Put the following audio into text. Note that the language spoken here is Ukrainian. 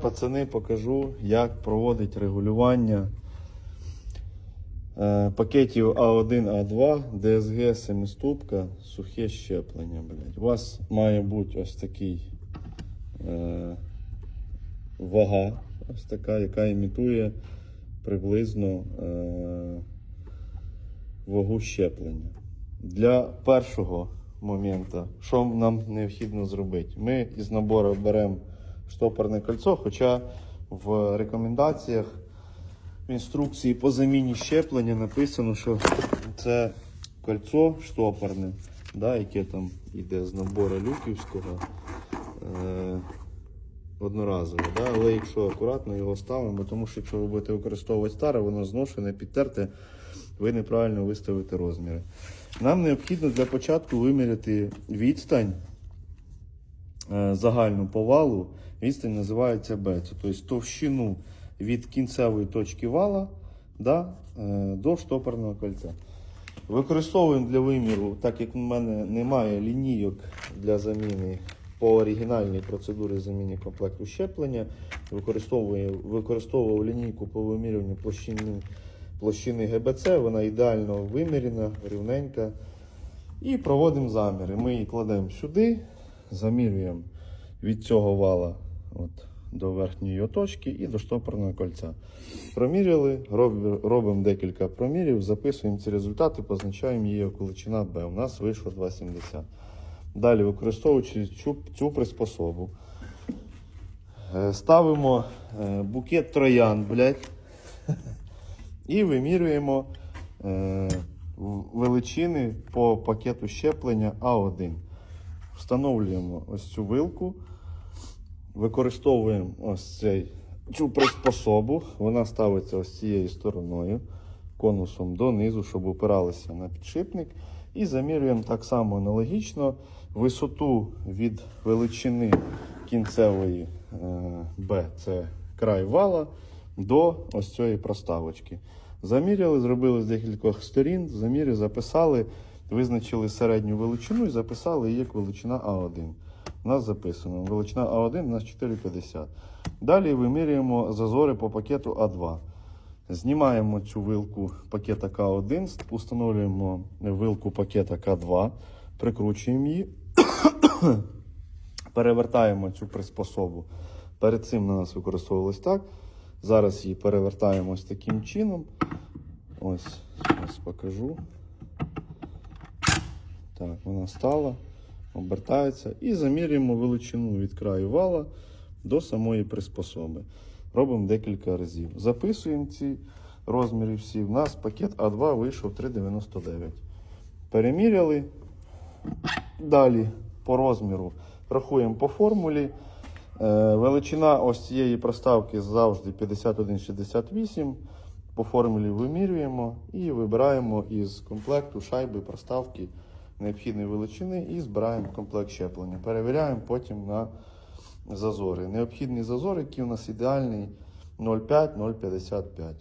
Пацани, покажу, як проводить регулювання е, пакетів А1, А2, DSG 7 ступка, сухе щеплення. Блядь. У вас має бути ось такий е, вага, ось така, яка імітує приблизно е, вагу щеплення. Для першого моменту, що нам необхідно зробити? Ми із набору беремо штопорне кольцо, хоча в рекомендаціях в інструкції по заміні щеплення написано, що це кольцо штопорне, да, яке там йде з набору люківського. Е- одноразове, да? але якщо акуратно його ставимо, тому що якщо ви будете використовувати старе, воно зношене, підтерте, ви неправильно виставите розміри. Нам необхідно для початку виміряти відстань загальну повалу. Відстань називається B, тобто товщину від кінцевої точки вала да, е, до штопорного кольця. Використовуємо для виміру, так як в мене немає лінійок для заміни по оригінальній процедурі заміни комплекту щеплення, використовував лінійку по вимірюванню площини, площини ГБЦ, вона ідеально вимірена, рівненька. І проводимо заміри. Ми її кладемо сюди, замірюємо від цього вала от, до верхньої його точки і до штопорного кольця. Проміряли, робимо декілька промірів, записуємо ці результати, позначаємо її як величина B. У нас вийшло 2,70. Далі, використовуючи цю, цю приспособу, е, ставимо е, букет троян, блядь, і вимірюємо е, величини по пакету щеплення А1. Встановлюємо ось цю вилку, використовуємо ось цей, цю приспособу. Вона ставиться ось цією стороною, конусом донизу, щоб опиралися на підшипник. І замірюємо так само аналогічно висоту від величини кінцевої е, B, це край вала, до ось цієї проставочки. Заміряли, зробили з декількох сторін, заміри записали, визначили середню величину і записали її як величина А1. У нас записано. Величина А1 у нас 4,50. Далі вимірюємо зазори по пакету А2. Знімаємо цю вилку пакета К1, установлюємо вилку пакета К2, прикручуємо її, перевертаємо цю приспособу. Перед цим на нас використовувалось так. Зараз її перевертаємо ось таким чином. Ось, ось покажу. Так, вона стала, обертається і замірюємо величину від краю вала до самої приспособи. Робимо декілька разів. Записуємо ці розміри всі. У нас пакет А2 вийшов 3,99. Переміряли. Далі по розміру рахуємо по формулі. Е, Величина ось цієї проставки завжди 51,68. По формулі вимірюємо і вибираємо із комплекту шайби проставки необхідної величини і збираємо комплект щеплення. Перевіряємо потім на зазори. Необхідний зазор, який у нас ідеальний 0,5-0,55.